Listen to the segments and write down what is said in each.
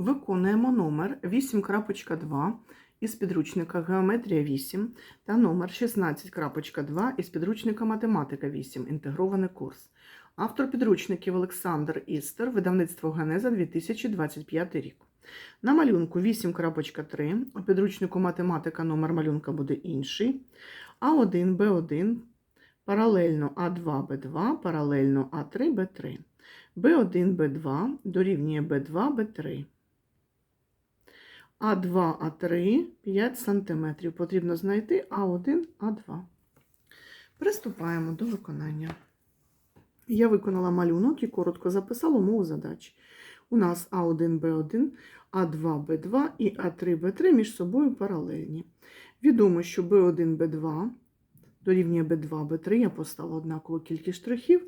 Виконуємо номер 8.2 із підручника Геометрія 8 та номер 16.2 із підручника Математика 8. Інтегрований курс. Автор підручників Олександр Істер, видавництво Генеза 2025 рік. На малюнку 8.3, у підручнику математика номер малюнка буде інший. А1, Б1, паралельно А2, Б2, паралельно А3, Б3. B1, B2 дорівнює B2, B3. А2, А3 5 см. Потрібно знайти А1, А2. Приступаємо до виконання. Я виконала малюнок і коротко записала умову задачі. У нас А1, Б1, А2, Б2 і А3, Б3 між собою паралельні. Відомо, що B1, B2 дорівнює B2, B3, я поставила однакову кількість штрихів.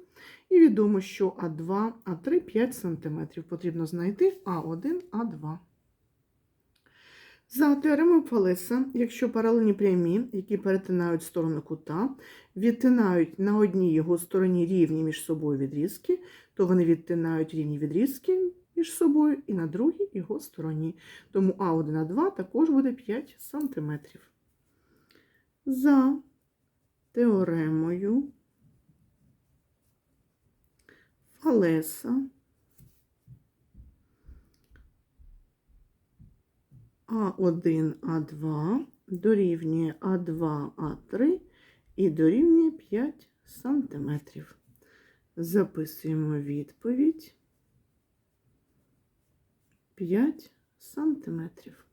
І відомо, що А2, А3 5 см. Потрібно знайти А1, А2. За теоремою Фалеса, якщо паралельні прямі, які перетинають сторону кута, відтинають на одній його стороні рівні між собою відрізки, то вони відтинають рівні відрізки між собою і на другій його стороні. Тому А1, А2 також буде 5 см. За теоремою Фалеса А1, А2 дорівнює А2, А3 і дорівнює 5 сантиметрів. Записуємо відповідь 5 сантиметрів.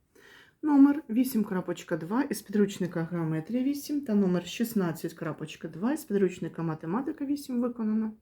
Номер 8.2 із підручника Геометрія 8 та номер 16.2 із підручника Математика 8 виконано.